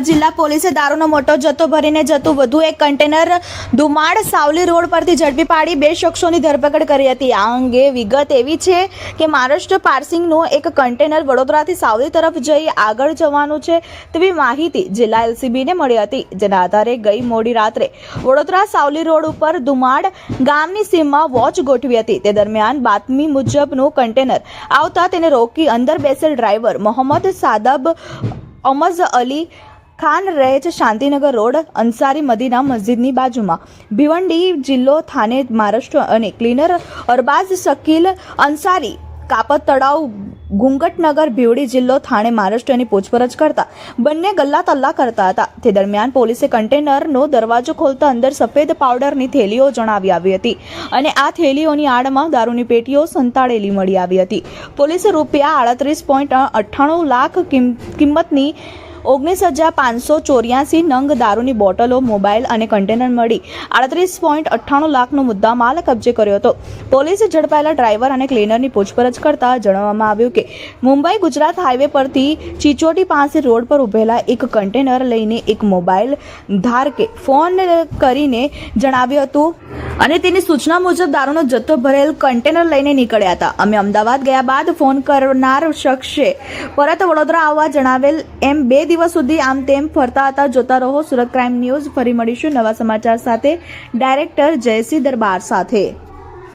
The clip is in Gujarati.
જિલ્લા પોલીસે દારૂનો મોટો જથ્થો ભરીને જતું વધુ એક કન્ટેનર દુમાડ સાવલી રોડ પરથી ઝડપી પાડી બે શખ્સોની ધરપકડ કરી હતી. આ અંગે વિગત એવી છે કે મહારાષ્ટ્ર પાર્સિંગનું એક કન્ટેનર વડોદરાથી સાવલી તરફ જઈ આગળ જવાનું છે તેવી માહિતી જિલ્લા એલસીબીને મળી હતી. જેના આધારે ગઈ મોડી રાત્રે વડોદરા સાવલી રોડ ઉપર દુમાડ ગામની સીમમાં વોચ ગોઠવી હતી. તે દરમિયાન બાતમી મુજબનું કન્ટેનર આવતા તેને રોકી અંદર બેસેલ ડ્રાઈવર મોહમ્મદ સાદબ, અમઝ અલી ખાન રહે છે શાંતિનગર રોડ, અંસારી મદીના મસ્જિદની બાજુમાં. ભિવંડી જિલ્લો થાને મહારાષ્ટ્ર અને ક્લીનર અરબાઝ શકીલ અંસારી કાપત તળાવ ગુંગટનગર ભીવડી જિલ્લો થાણે મહારાષ્ટ્રની પૂછપરછ કરતા. બંને ગલ્લા તલ્લા કરતા હતા. તે દરમિયાન પોલીસે કન્ટેનરનો દરવાજો ખોલતા અંદર સફેદ પાવડરની થેલીઓ જણાવી આવી હતી અને આ થેલીઓની આડમાં દારૂની પેટીઓ સંતાડેલી મળી આવી હતી. પોલીસે રૂપિયા આડત્રીસ પોઈન્ટ અઠ્ઠાણું લાખ કિંમ- કિંમતની ઓગણીસ હજાર પાંચસો ચોર્યાસી નંગ દારૂની બોટલો, મોબાઈલ અને કન્ટેનર મળી. આડત્રીસ પોઈન્ટ અઠ્ઠાણું લાખનો મુદ્દા માલ કબજે કર્યો હતો. પોલીસે ઝડપાયેલા ડ્રાઈવર અને ક્લીનરની પૂછપરછ કરતા જણાવવામાં આવ્યું કે, મુંબઈ ગુજરાત હાઈવે પરથી ચીચોટી પાસે રોડ પર ઉભેલા એક કન્ટેનર લઈને એક મોબાઈલ ધારકે ફોન કરીને જણાવ્યું હતું અને તેની સૂચના મુજબ દારૂનો જથ્થો ભરેલ કન્ટેનર લઈને નીકળ્યા હતા. અમે અમદાવાદ ગયા બાદ ફોન કરનાર શખ્સે પરત વડોદરા આવવા જણાવેલ એમ બે દિવસ સુધી આમ તેમ ફરતા હતા. જોતા રહો, સુરત ક્રાઇમ ન્યૂઝ. ફરી મળીશું નવા સમાચાર સાથે. ડાયરેક્ટર જયસિંહ દરબાર સાથે.